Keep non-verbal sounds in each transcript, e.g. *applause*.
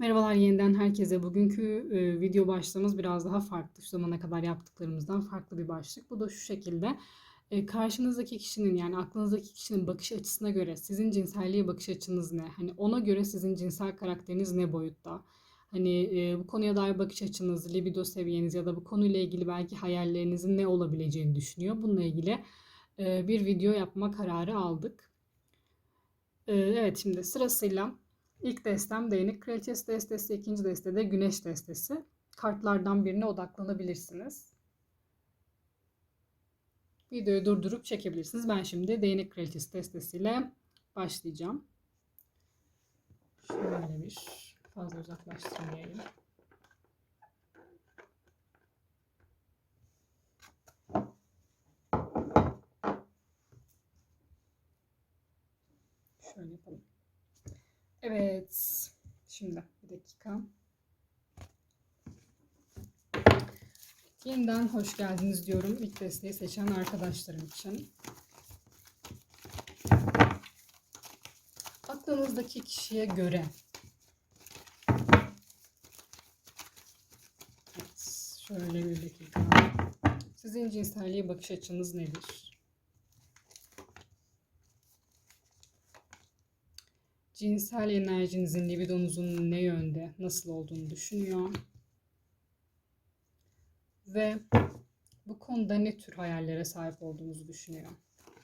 Merhabalar yeniden herkese. Bugünkü e, video başlığımız biraz daha farklı. Şu zamana kadar yaptıklarımızdan farklı bir başlık. Bu da şu şekilde. E, karşınızdaki kişinin yani aklınızdaki kişinin bakış açısına göre sizin cinselliğe bakış açınız ne? Hani ona göre sizin cinsel karakteriniz ne boyutta? Hani e, bu konuya dair bakış açınız, libido seviyeniz ya da bu konuyla ilgili belki hayallerinizin ne olabileceğini düşünüyor. Bununla ilgili e, bir video yapma kararı aldık. E, evet şimdi sırasıyla İlk destem değnek kraliçesi destesi, ikinci destede güneş destesi. Kartlardan birine odaklanabilirsiniz. Videoyu durdurup çekebilirsiniz. Ben şimdi değnek kraliçesi destesiyle başlayacağım. Şöyle bir fazla uzaklaştırmayayım. Şöyle yapalım. Evet. Şimdi bir dakika. Yeniden hoş geldiniz diyorum ilk desteği seçen arkadaşlarım için. Aklınızdaki kişiye göre evet, şöyle bir dakika. Sizin cinselliğe bakış açınız nedir? Cinsel enerjinizin, libidonuzun ne yönde, nasıl olduğunu düşünüyor. Ve bu konuda ne tür hayallere sahip olduğunuzu düşünüyor.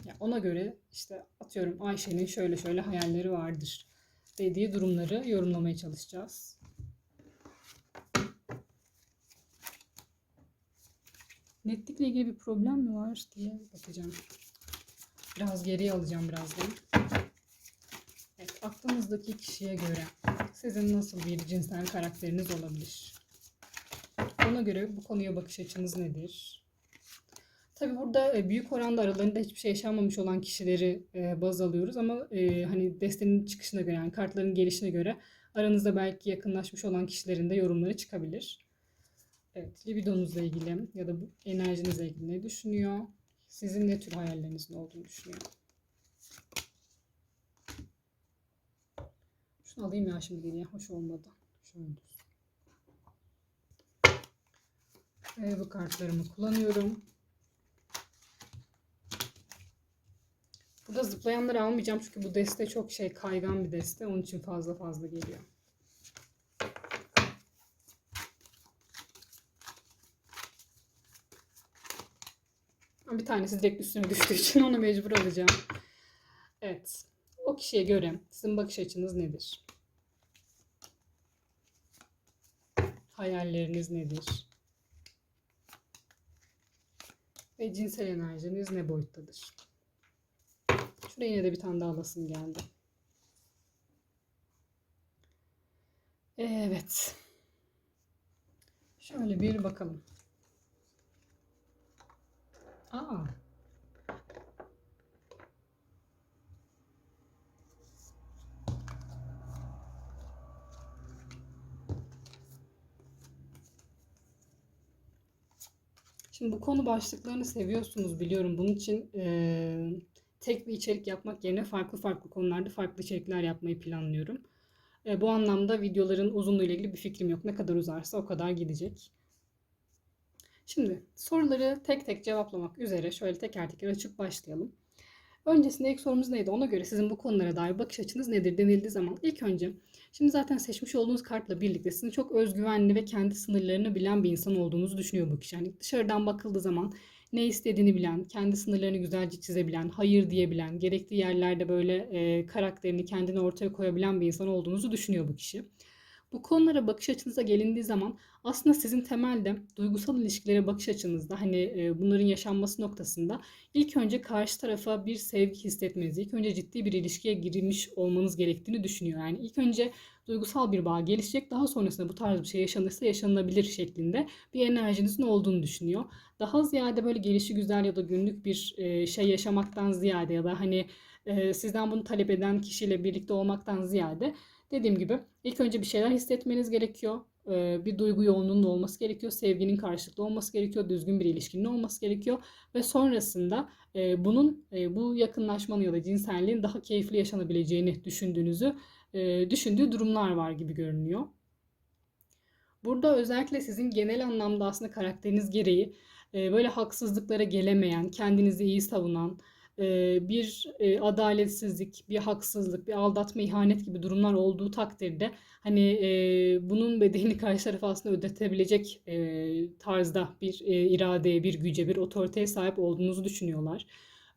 Yani ona göre işte atıyorum Ayşe'nin şöyle şöyle hayalleri vardır dediği durumları yorumlamaya çalışacağız. Netlikle ilgili bir problem mi var diye bakacağım. Biraz geriye alacağım birazdan. Evet, aklınızdaki kişiye göre sizin nasıl bir cinsel karakteriniz olabilir? Ona göre bu konuya bakış açınız nedir? Tabi burada e, büyük oranda aralarında hiçbir şey yaşanmamış olan kişileri e, baz alıyoruz ama e, hani destenin çıkışına göre yani kartların gelişine göre aranızda belki yakınlaşmış olan kişilerin de yorumları çıkabilir. Evet, libidonuzla ilgili ya da bu enerjinizle ilgili ne düşünüyor? Sizin ne tür hayallerinizin olduğunu düşünüyor? Şunu alayım ya şimdi geriye. Hoş olmadı. Şöyle. Ve bu kartlarımı kullanıyorum. Burada zıplayanları almayacağım çünkü bu deste çok şey kaygan bir deste. Onun için fazla fazla geliyor. Bir tanesi direkt üstüne düştüğü için *laughs* onu mecbur alacağım. Evet. O kişiye göre sizin bakış açınız nedir? Hayalleriniz nedir? Ve cinsel enerjiniz ne boyuttadır? Şuraya yine de bir tane daha alasım geldi. Evet. Şöyle bir bakalım. Aa, Şimdi bu konu başlıklarını seviyorsunuz biliyorum. Bunun için e, tek bir içerik yapmak yerine farklı farklı konularda farklı içerikler yapmayı planlıyorum. E, bu anlamda videoların uzunluğu ile ilgili bir fikrim yok. Ne kadar uzarsa o kadar gidecek. Şimdi soruları tek tek cevaplamak üzere şöyle teker teker açıp başlayalım. Öncesinde ilk sorumuz neydi? Ona göre sizin bu konulara dair bakış açınız nedir denildiği zaman ilk önce şimdi zaten seçmiş olduğunuz kartla birlikte sizin çok özgüvenli ve kendi sınırlarını bilen bir insan olduğunuzu düşünüyor bu kişi. Yani dışarıdan bakıldığı zaman ne istediğini bilen, kendi sınırlarını güzelce çizebilen, hayır diyebilen, gerektiği yerlerde böyle e, karakterini kendini ortaya koyabilen bir insan olduğunuzu düşünüyor bu kişi. Bu konulara bakış açınıza gelindiği zaman aslında sizin temelde duygusal ilişkilere bakış açınızda hani e, bunların yaşanması noktasında ilk önce karşı tarafa bir sevgi hissetmeniz, ilk önce ciddi bir ilişkiye girmiş olmanız gerektiğini düşünüyor. Yani ilk önce duygusal bir bağ gelişecek daha sonrasında bu tarz bir şey yaşanırsa yaşanabilir şeklinde bir enerjinizin olduğunu düşünüyor. Daha ziyade böyle gelişi güzel ya da günlük bir e, şey yaşamaktan ziyade ya da hani e, sizden bunu talep eden kişiyle birlikte olmaktan ziyade Dediğim gibi ilk önce bir şeyler hissetmeniz gerekiyor. Ee, bir duygu yoğunluğunun olması gerekiyor. Sevginin karşılıklı olması gerekiyor. Düzgün bir ilişkinin olması gerekiyor. Ve sonrasında e, bunun e, bu yakınlaşmanın ya da cinselliğin daha keyifli yaşanabileceğini düşündüğünüzü e, düşündüğü durumlar var gibi görünüyor. Burada özellikle sizin genel anlamda aslında karakteriniz gereği böyle haksızlıklara gelemeyen, kendinizi iyi savunan, bir adaletsizlik, bir haksızlık, bir aldatma, ihanet gibi durumlar olduğu takdirde hani bunun bedelini *laughs* karşı tarafa aslında ödetebilecek tarzda bir iradeye, bir güce, bir otoriteye sahip olduğunuzu düşünüyorlar.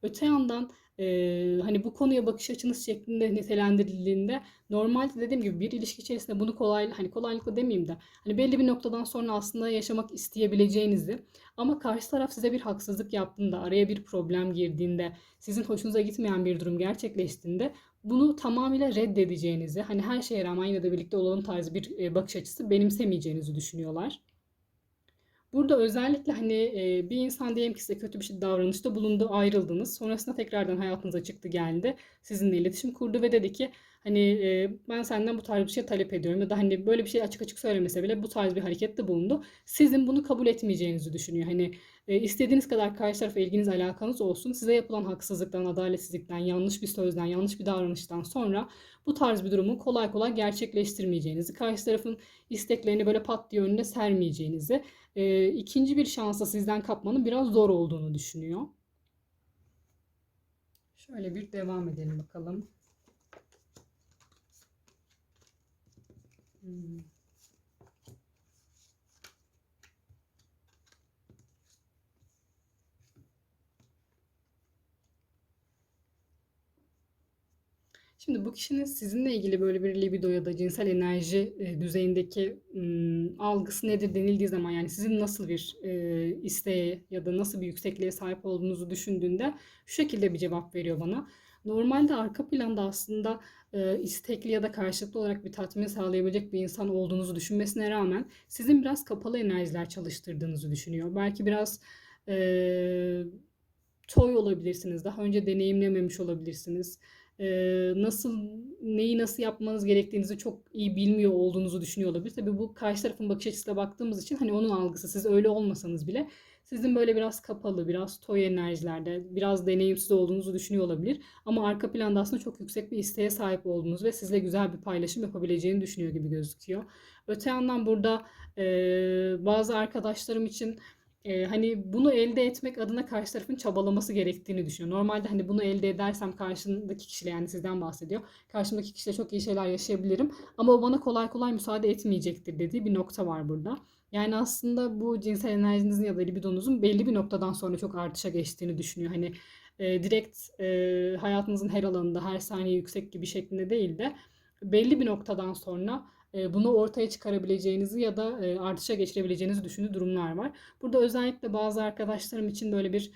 Öte yandan e, hani bu konuya bakış açınız şeklinde nitelendirildiğinde normalde dediğim gibi bir ilişki içerisinde bunu kolay hani kolaylıkla demeyeyim de hani belli bir noktadan sonra aslında yaşamak isteyebileceğinizi ama karşı taraf size bir haksızlık yaptığında, araya bir problem girdiğinde, sizin hoşunuza gitmeyen bir durum gerçekleştiğinde bunu tamamıyla reddedeceğinizi, hani her şeye rağmen yine de birlikte olalım tarzı bir bakış açısı benimsemeyeceğinizi düşünüyorlar. Burada özellikle hani bir insan diyelim ki size kötü bir şey davranışta bulundu, ayrıldınız. Sonrasında tekrardan hayatınıza çıktı geldi. Sizinle iletişim kurdu ve dedi ki hani ben senden bu tarz bir şey talep ediyorum. Ya da hani böyle bir şey açık açık söylemese bile bu tarz bir harekette bulundu. Sizin bunu kabul etmeyeceğinizi düşünüyor. Hani istediğiniz kadar karşı tarafa ilginiz alakanız olsun. Size yapılan haksızlıktan, adaletsizlikten, yanlış bir sözden, yanlış bir davranıştan sonra bu tarz bir durumu kolay kolay gerçekleştirmeyeceğinizi, karşı tarafın isteklerini böyle pat diye önüne sermeyeceğinizi e, ikinci bir şansa sizden kapmanın biraz zor olduğunu düşünüyor. Şöyle bir devam edelim bakalım. Hmm. Şimdi bu kişinin sizinle ilgili böyle bir libido ya da cinsel enerji e, düzeyindeki ım, algısı nedir denildiği zaman yani sizin nasıl bir e, isteğe ya da nasıl bir yüksekliğe sahip olduğunuzu düşündüğünde şu şekilde bir cevap veriyor bana. Normalde arka planda aslında e, istekli ya da karşılıklı olarak bir tatmin sağlayabilecek bir insan olduğunuzu düşünmesine rağmen sizin biraz kapalı enerjiler çalıştırdığınızı düşünüyor. Belki biraz e, toy olabilirsiniz. Daha önce deneyimlememiş olabilirsiniz nasıl neyi nasıl yapmanız gerektiğinizi çok iyi bilmiyor olduğunuzu düşünüyor olabilir. Tabii bu karşı tarafın bakış açısıyla baktığımız için hani onun algısı siz öyle olmasanız bile sizin böyle biraz kapalı, biraz toy enerjilerde, biraz deneyimsiz olduğunuzu düşünüyor olabilir. Ama arka planda aslında çok yüksek bir isteğe sahip olduğunuz ve sizle güzel bir paylaşım yapabileceğini düşünüyor gibi gözüküyor. Öte yandan burada e, bazı arkadaşlarım için e, hani bunu elde etmek adına karşı tarafın çabalaması gerektiğini düşünüyor. Normalde hani bunu elde edersem karşımdaki kişiyle yani sizden bahsediyor. Karşımdaki kişiyle çok iyi şeyler yaşayabilirim ama o bana kolay kolay müsaade etmeyecektir dediği bir nokta var burada. Yani aslında bu cinsel enerjinizin ya da libidonuzun belli bir noktadan sonra çok artışa geçtiğini düşünüyor. Hani e, direkt e, hayatınızın her alanında her saniye yüksek gibi şeklinde değil de belli bir noktadan sonra bunu ortaya çıkarabileceğinizi ya da artışa geçirebileceğinizi düşündüğü durumlar var. Burada özellikle bazı arkadaşlarım için böyle bir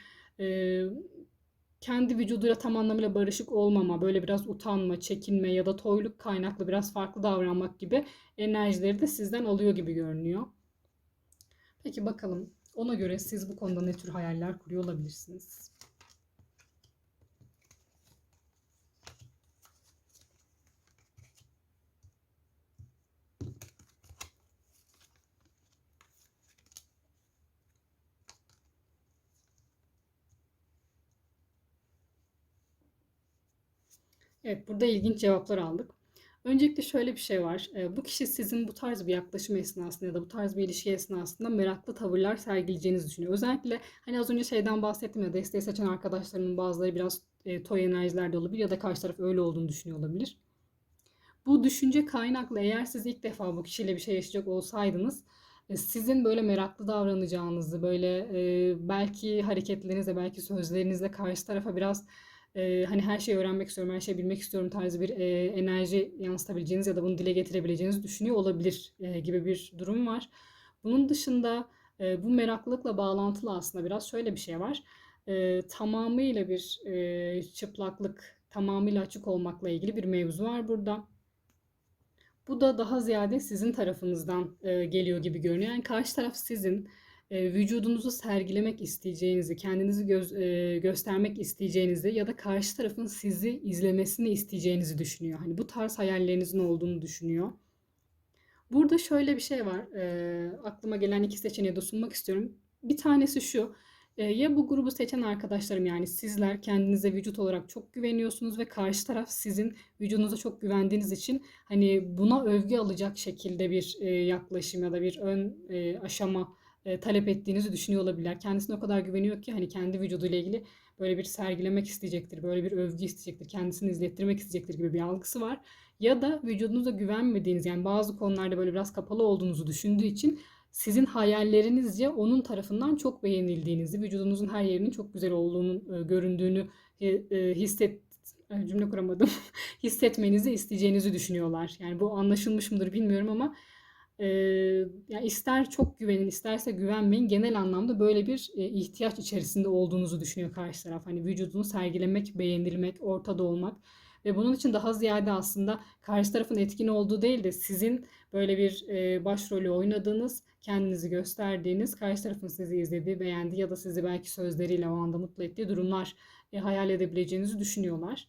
kendi vücuduyla tam anlamıyla barışık olmama, böyle biraz utanma, çekinme ya da toyluk kaynaklı biraz farklı davranmak gibi enerjileri de sizden alıyor gibi görünüyor. Peki bakalım ona göre siz bu konuda ne tür hayaller kuruyor olabilirsiniz? Evet, burada ilginç cevaplar aldık. Öncelikle şöyle bir şey var. E, bu kişi sizin bu tarz bir yaklaşım esnasında ya da bu tarz bir ilişki esnasında meraklı tavırlar sergileyeceğinizi düşünüyor. Özellikle hani az önce şeyden bahsettim ya desteği seçen arkadaşlarımın bazıları biraz e, toy enerjilerde olabilir ya da karşı taraf öyle olduğunu düşünüyor olabilir. Bu düşünce kaynaklı eğer siz ilk defa bu kişiyle bir şey yaşayacak olsaydınız e, sizin böyle meraklı davranacağınızı böyle belki hareketlerinizle belki sözlerinizle karşı tarafa biraz e, hani her şeyi öğrenmek istiyorum, her şeyi bilmek istiyorum tarzı bir e, enerji yansıtabileceğiniz ya da bunu dile getirebileceğinizi düşünüyor olabilir e, gibi bir durum var. Bunun dışında e, bu meraklılıkla bağlantılı aslında biraz şöyle bir şey var. E, tamamıyla bir e, çıplaklık, tamamıyla açık olmakla ilgili bir mevzu var burada. Bu da daha ziyade sizin tarafınızdan e, geliyor gibi görünüyor. Yani karşı taraf sizin e, vücudunuzu sergilemek isteyeceğinizi, kendinizi göz, e, göstermek isteyeceğinizi ya da karşı tarafın sizi izlemesini isteyeceğinizi düşünüyor. Hani bu tarz hayallerinizin olduğunu düşünüyor. Burada şöyle bir şey var. E, aklıma gelen iki seçeneği de sunmak istiyorum. Bir tanesi şu. Ee, ya bu grubu seçen arkadaşlarım yani sizler kendinize vücut olarak çok güveniyorsunuz ve karşı taraf sizin vücudunuza çok güvendiğiniz için hani buna övgü alacak şekilde bir e, yaklaşım ya da bir ön e, aşama e, talep ettiğinizi düşünüyor olabilirler. Kendisine o kadar güveniyor ki hani kendi vücuduyla ilgili böyle bir sergilemek isteyecektir, böyle bir övgü isteyecektir, kendisini izlettirmek isteyecektir gibi bir algısı var. Ya da vücudunuza güvenmediğiniz yani bazı konularda böyle biraz kapalı olduğunuzu düşündüğü için sizin hayallerinizce onun tarafından çok beğenildiğinizi, vücudunuzun her yerinin çok güzel olduğunu, e, göründüğünü e, e, hisset cümle kuramadım. *laughs* hissetmenizi isteyeceğinizi düşünüyorlar. Yani bu anlaşılmış mıdır bilmiyorum ama e, yani ister çok güvenin, isterse güvenmeyin. Genel anlamda böyle bir e, ihtiyaç içerisinde olduğunuzu düşünüyor karşı taraf. Hani vücudunu sergilemek, beğenilmek, ortada olmak ve bunun için daha ziyade aslında karşı tarafın etkin olduğu değil de sizin böyle bir e, başrolü oynadığınız, kendinizi gösterdiğiniz, karşı tarafın sizi izlediği, beğendiği ya da sizi belki sözleriyle o anda mutlu ettiği durumlar e, hayal edebileceğinizi düşünüyorlar.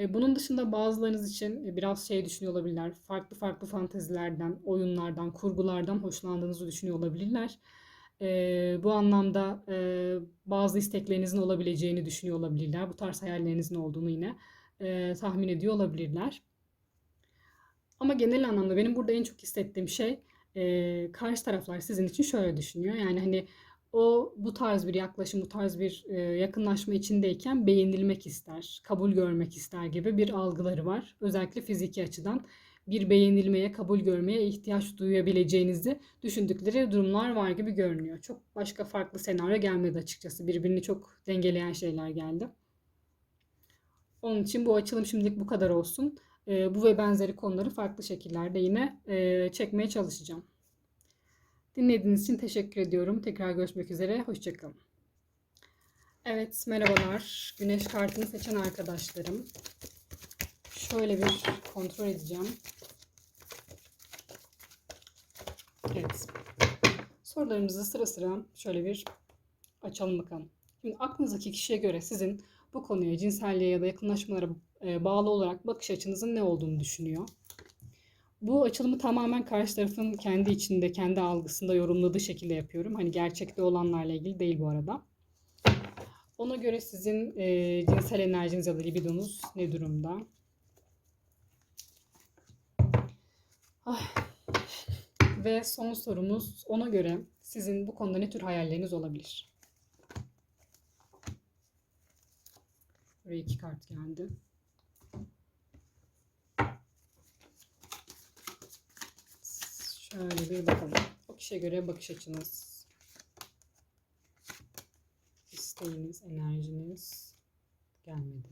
E, bunun dışında bazılarınız için e, biraz şey düşünüyor olabilirler. Farklı farklı fantezilerden, oyunlardan, kurgulardan hoşlandığınızı düşünüyor olabilirler. E, bu anlamda bazı isteklerinizin olabileceğini düşünüyor olabilirler. Bu tarz hayallerinizin olduğunu yine tahmin ediyor olabilirler. Ama genel anlamda benim burada en çok hissettiğim şey karşı taraflar sizin için şöyle düşünüyor. Yani hani o bu tarz bir yaklaşım, bu tarz bir e, yakınlaşma içindeyken beğenilmek ister, kabul görmek ister gibi bir algıları var. Özellikle fiziki açıdan bir beğenilmeye, kabul görmeye ihtiyaç duyabileceğinizi düşündükleri durumlar var gibi görünüyor. Çok başka farklı senaryo gelmedi açıkçası. Birbirini çok dengeleyen şeyler geldi. Onun için bu açılım şimdilik bu kadar olsun. E, bu ve benzeri konuları farklı şekillerde yine e, çekmeye çalışacağım. Dinlediğiniz için teşekkür ediyorum. Tekrar görüşmek üzere. Hoşçakalın. Evet, merhabalar. Güneş kartını seçen arkadaşlarım. Şöyle bir kontrol edeceğim. Evet. Sorularımızı sıra sıra şöyle bir açalım bakalım. Şimdi aklınızdaki kişiye göre sizin bu konuya, cinselliğe ya da yakınlaşmalara e, bağlı olarak bakış açınızın ne olduğunu düşünüyor. Bu açılımı tamamen karşı tarafın kendi içinde, kendi algısında yorumladığı şekilde yapıyorum. Hani gerçekte olanlarla ilgili değil bu arada. Ona göre sizin e, cinsel enerjiniz ya da libidonuz ne durumda? Ay. Ve son sorumuz ona göre sizin bu konuda ne tür hayalleriniz olabilir? Buraya iki kart geldi. Şöyle bir bakalım. O kişiye göre bakış açınız, isteğiniz, enerjiniz gelmedi.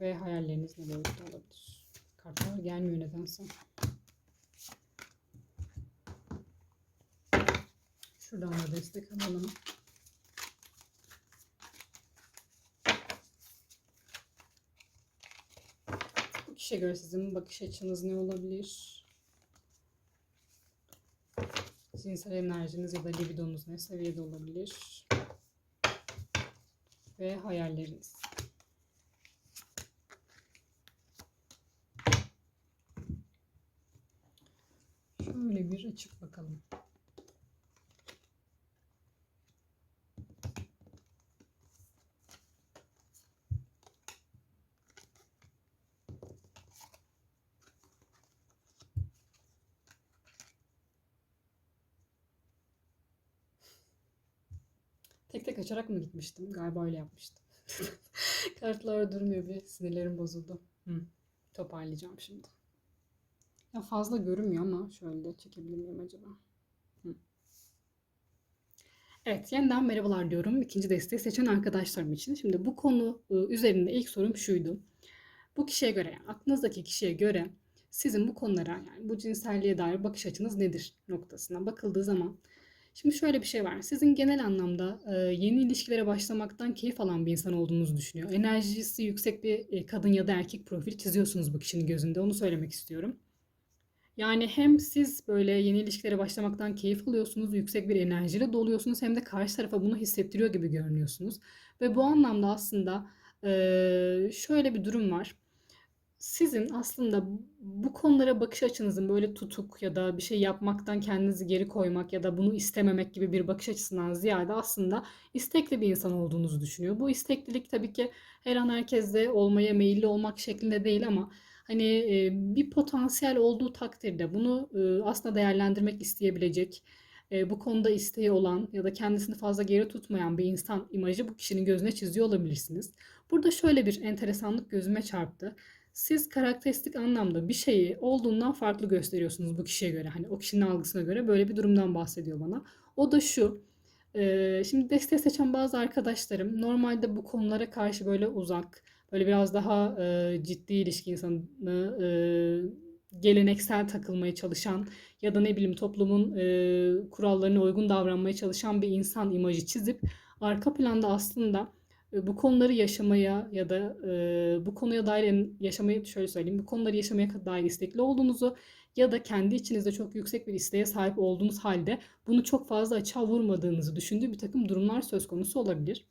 Ve hayalleriniz ne boyutta olabilir? Kartlar gelmiyor nedense. Şuradan da destek alalım. Bu kişiye göre sizin bakış açınız ne olabilir? Cinsel enerjiniz ya da libidonuz ne seviyede olabilir? Ve hayalleriniz. Şöyle bir açık bakalım. Tek tek açarak mı gitmiştim? Galiba öyle yapmıştım. *laughs* Kartlar durmuyor bir sinirlerim bozuldu. Hı. Toparlayacağım şimdi. Ya fazla görünmüyor ama şöyle de çekebilir miyim acaba? Hı. Evet, yeniden merhabalar diyorum ikinci desteği seçen arkadaşlarım için. Şimdi bu konu ıı, üzerinde ilk sorum şuydu. Bu kişiye göre, yani aklınızdaki kişiye göre sizin bu konulara, yani bu cinselliğe dair bakış açınız nedir noktasına bakıldığı zaman Şimdi şöyle bir şey var. Sizin genel anlamda e, yeni ilişkilere başlamaktan keyif alan bir insan olduğunuzu düşünüyor. Enerjisi yüksek bir e, kadın ya da erkek profil çiziyorsunuz bu kişinin gözünde. Onu söylemek istiyorum. Yani hem siz böyle yeni ilişkilere başlamaktan keyif alıyorsunuz, yüksek bir enerjiyle doluyorsunuz hem de karşı tarafa bunu hissettiriyor gibi görünüyorsunuz. Ve bu anlamda aslında e, şöyle bir durum var. Sizin aslında bu konulara bakış açınızın böyle tutuk ya da bir şey yapmaktan kendinizi geri koymak ya da bunu istememek gibi bir bakış açısından ziyade aslında istekli bir insan olduğunuzu düşünüyor. Bu isteklilik tabii ki her an herkeste olmaya meyilli olmak şeklinde değil ama hani e, bir potansiyel olduğu takdirde bunu e, aslında değerlendirmek isteyebilecek, e, bu konuda isteği olan ya da kendisini fazla geri tutmayan bir insan imajı bu kişinin gözüne çiziyor olabilirsiniz. Burada şöyle bir enteresanlık gözüme çarptı. Siz karakteristik anlamda bir şeyi olduğundan farklı gösteriyorsunuz bu kişiye göre. Hani o kişinin algısına göre böyle bir durumdan bahsediyor bana. O da şu. e, Şimdi desteği seçen bazı arkadaşlarım normalde bu konulara karşı böyle uzak, böyle biraz daha e, ciddi ilişki insanı, e, geleneksel takılmaya çalışan ya da ne bileyim toplumun kurallarına uygun davranmaya çalışan bir insan imajı çizip arka planda aslında bu konuları yaşamaya ya da e, bu konuya dair yaşamayı şöyle söyleyeyim bu konuları yaşamaya dair istekli olduğunuzu ya da kendi içinizde çok yüksek bir isteğe sahip olduğunuz halde bunu çok fazla açığa vurmadığınızı düşündüğü bir takım durumlar söz konusu olabilir.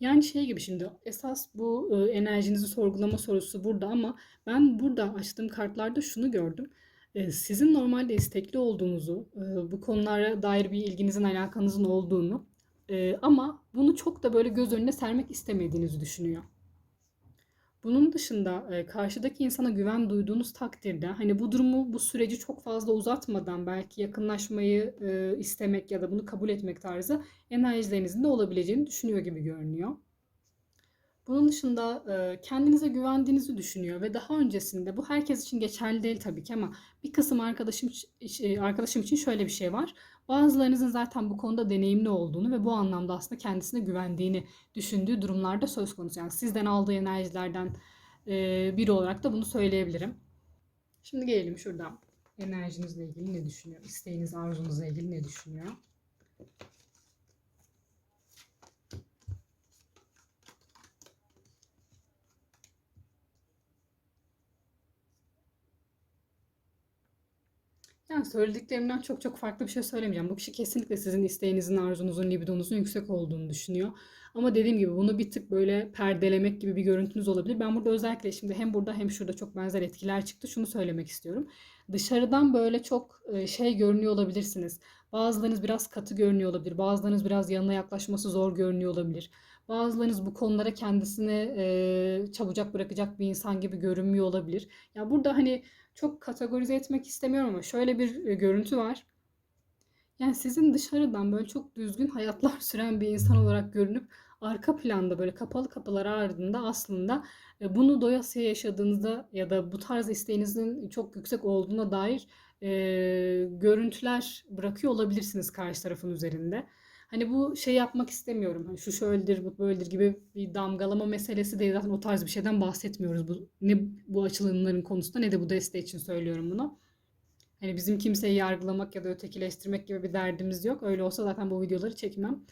Yani şey gibi şimdi esas bu e, enerjinizi sorgulama sorusu burada ama ben burada açtığım kartlarda şunu gördüm. E, sizin normalde istekli olduğunuzu, e, bu konulara dair bir ilginizin, alakanızın olduğunu e, ama bunu çok da böyle göz önüne sermek istemediğinizi düşünüyor. Bunun dışında e, karşıdaki insana güven duyduğunuz takdirde hani bu durumu, bu süreci çok fazla uzatmadan belki yakınlaşmayı e, istemek ya da bunu kabul etmek tarzı enerjilerinizin de olabileceğini düşünüyor gibi görünüyor. Bunun dışında e, kendinize güvendiğinizi düşünüyor ve daha öncesinde bu herkes için geçerli değil tabii ki ama bir kısım arkadaşım e, arkadaşım için şöyle bir şey var. Bazılarınızın zaten bu konuda deneyimli olduğunu ve bu anlamda aslında kendisine güvendiğini düşündüğü durumlarda söz konusu. Yani sizden aldığı enerjilerden biri olarak da bunu söyleyebilirim. Şimdi gelelim şuradan. Enerjinizle ilgili ne düşünüyor? İsteğiniz, arzunuzla ilgili ne düşünüyor? Yani söylediklerimden çok çok farklı bir şey söylemeyeceğim. Bu kişi kesinlikle sizin isteğinizin, arzunuzun, libidonuzun yüksek olduğunu düşünüyor. Ama dediğim gibi bunu bir tık böyle perdelemek gibi bir görüntünüz olabilir. Ben burada özellikle şimdi hem burada hem şurada çok benzer etkiler çıktı. Şunu söylemek istiyorum. Dışarıdan böyle çok e, şey görünüyor olabilirsiniz. Bazılarınız biraz katı görünüyor olabilir. Bazılarınız biraz yanına yaklaşması zor görünüyor olabilir. Bazılarınız bu konulara kendisini e, çabucak bırakacak bir insan gibi görünmüyor olabilir. Ya burada hani çok kategorize etmek istemiyorum ama şöyle bir e, görüntü var. Yani sizin dışarıdan böyle çok düzgün hayatlar *laughs* süren bir insan olarak görünüp arka planda böyle kapalı kapılar ardında aslında e, bunu doyasıya yaşadığınızda ya da bu tarz isteğinizin çok yüksek olduğuna dair e, görüntüler bırakıyor olabilirsiniz karşı tarafın üzerinde. Hani bu şey yapmak istemiyorum. Hani şu şöyledir, bu böyledir gibi bir damgalama meselesi değil. Zaten o tarz bir şeyden bahsetmiyoruz. Bu, ne bu açılımların konusunda ne de bu desteği için söylüyorum bunu. Hani bizim kimseyi yargılamak ya da ötekileştirmek gibi bir derdimiz yok. Öyle olsa zaten bu videoları çekmem.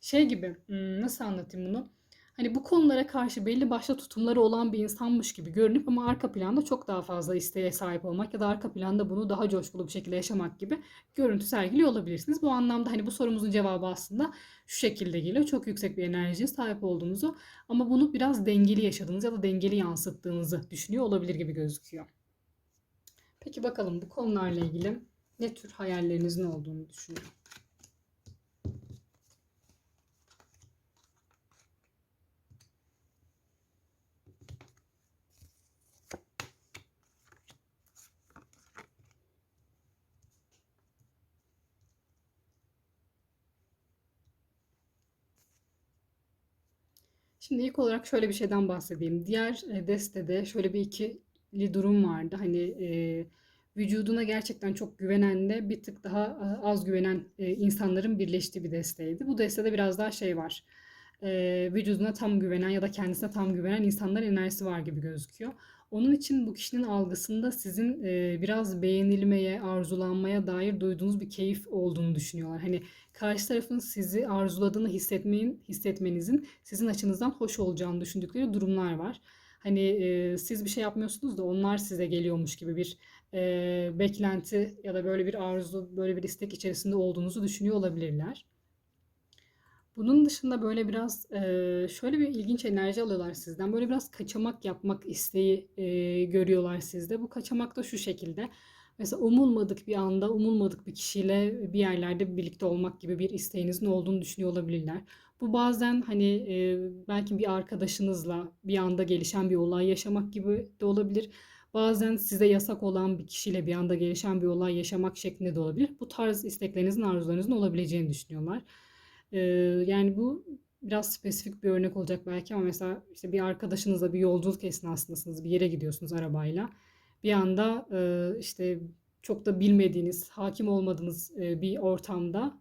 Şey gibi, hmm, nasıl anlatayım bunu? Hani bu konulara karşı belli başlı tutumları olan bir insanmış gibi görünüp ama arka planda çok daha fazla isteğe sahip olmak ya da arka planda bunu daha coşkulu bir şekilde yaşamak gibi görüntü sergiliyor olabilirsiniz. Bu anlamda hani bu sorumuzun cevabı aslında şu şekilde geliyor. Çok yüksek bir enerjiye sahip olduğunuzu ama bunu biraz dengeli yaşadığınız ya da dengeli yansıttığınızı düşünüyor olabilir gibi gözüküyor. Peki bakalım bu konularla ilgili ne tür hayallerinizin olduğunu düşünüyorum. Şimdi ilk olarak şöyle bir şeyden bahsedeyim. Diğer e, destede şöyle bir ikili durum vardı. Hani e, vücuduna gerçekten çok güvenenle bir tık daha e, az güvenen e, insanların birleştiği bir desteydi. Bu destede biraz daha şey var. E, vücuduna tam güvenen ya da kendisine tam güvenen insanların enerjisi var gibi gözüküyor. Onun için bu kişinin algısında sizin e, biraz beğenilmeye, arzulanmaya dair duyduğunuz bir keyif olduğunu düşünüyorlar. Hani karşı tarafın sizi arzuladığını hissetmeyin, hissetmenizin sizin açınızdan hoş olacağını düşündükleri durumlar var. Hani e, siz bir şey yapmıyorsunuz da onlar size geliyormuş gibi bir e, beklenti ya da böyle bir arzu, böyle bir istek içerisinde olduğunuzu düşünüyor olabilirler. Bunun dışında böyle biraz şöyle bir ilginç enerji alıyorlar sizden. Böyle biraz kaçamak yapmak isteği görüyorlar sizde. Bu kaçamak da şu şekilde. Mesela umulmadık bir anda, umulmadık bir kişiyle bir yerlerde birlikte olmak gibi bir isteğinizin olduğunu düşünüyor olabilirler. Bu bazen hani belki bir arkadaşınızla bir anda gelişen bir olay yaşamak gibi de olabilir. Bazen size yasak olan bir kişiyle bir anda gelişen bir olay yaşamak şeklinde de olabilir. Bu tarz isteklerinizin, arzularınızın olabileceğini düşünüyorlar. Yani bu biraz spesifik bir örnek olacak belki ama mesela işte bir arkadaşınızla bir yolculuk esnasındasınız, bir yere gidiyorsunuz arabayla. Bir anda işte çok da bilmediğiniz, hakim olmadığınız bir ortamda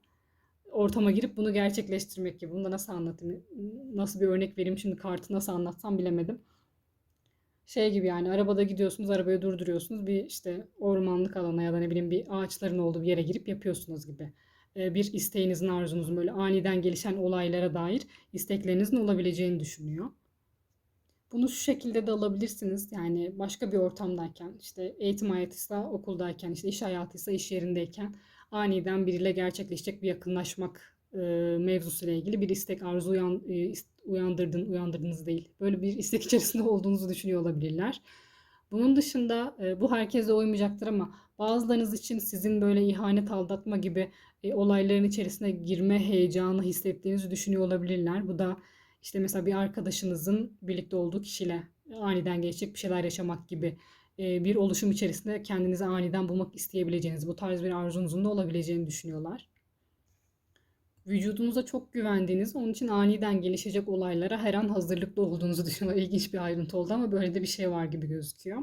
ortama girip bunu gerçekleştirmek gibi. Bunu da nasıl anlatayım? Nasıl bir örnek vereyim şimdi kartı nasıl anlatsam bilemedim. Şey gibi yani arabada gidiyorsunuz, arabayı durduruyorsunuz. Bir işte ormanlık alana ya da ne bileyim bir ağaçların olduğu bir yere girip yapıyorsunuz gibi. Ee, bir isteğinizin, arzunuzun böyle aniden gelişen olaylara dair isteklerinizin olabileceğini düşünüyor. Bunu şu şekilde de alabilirsiniz. Yani başka bir ortamdayken, işte eğitim hayatıysa okuldayken, işte iş hayatıysa iş yerindeyken aniden biriyle gerçekleşecek bir yakınlaşmak e, mevzusuyla ilgili bir istek, arzu uyan, e, uyandırdın, uyandırdınız değil. Böyle bir istek *laughs* içerisinde olduğunuzu düşünüyor olabilirler. Bunun dışında e, bu herkese uymayacaktır ama bazılarınız için sizin böyle ihanet, aldatma gibi e, olayların içerisine girme heyecanı hissettiğinizi düşünüyor olabilirler. Bu da işte mesela bir arkadaşınızın birlikte olduğu kişiyle aniden geçecek bir şeyler yaşamak gibi e, bir oluşum içerisinde kendinizi aniden bulmak isteyebileceğiniz, bu tarz bir arzunuzun da olabileceğini düşünüyorlar. Vücudunuza çok güvendiğiniz, onun için aniden gelişecek olaylara her an hazırlıklı olduğunuzu düşünüyorlar. İlginç bir ayrıntı oldu ama böyle de bir şey var gibi gözüküyor.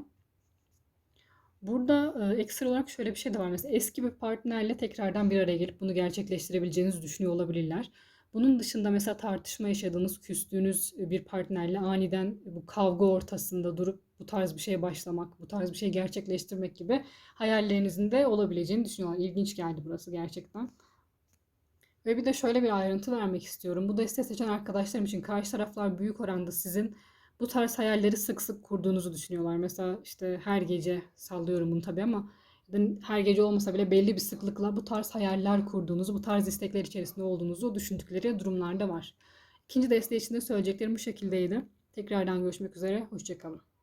Burada e, ekstra olarak şöyle bir şey de var. Mesela eski bir partnerle tekrardan bir araya gelip bunu gerçekleştirebileceğinizi düşünüyor olabilirler. Bunun dışında mesela tartışma yaşadığınız, küstüğünüz bir partnerle aniden bu kavga ortasında durup bu tarz bir şeye başlamak, bu tarz bir şey gerçekleştirmek gibi hayallerinizin de olabileceğini düşünüyorlar. İlginç geldi burası gerçekten. Ve bir de şöyle bir ayrıntı vermek istiyorum. Bu desteği seçen arkadaşlarım için karşı taraflar büyük oranda sizin bu tarz hayalleri sık sık kurduğunuzu düşünüyorlar. Mesela işte her gece sallıyorum bunu tabii ama her gece olmasa bile belli bir sıklıkla bu tarz hayaller kurduğunuzu, bu tarz istekler içerisinde olduğunuzu düşündükleri durumlarda var. İkinci desteği için de söyleyeceklerim bu şekildeydi. Tekrardan görüşmek üzere. Hoşçakalın.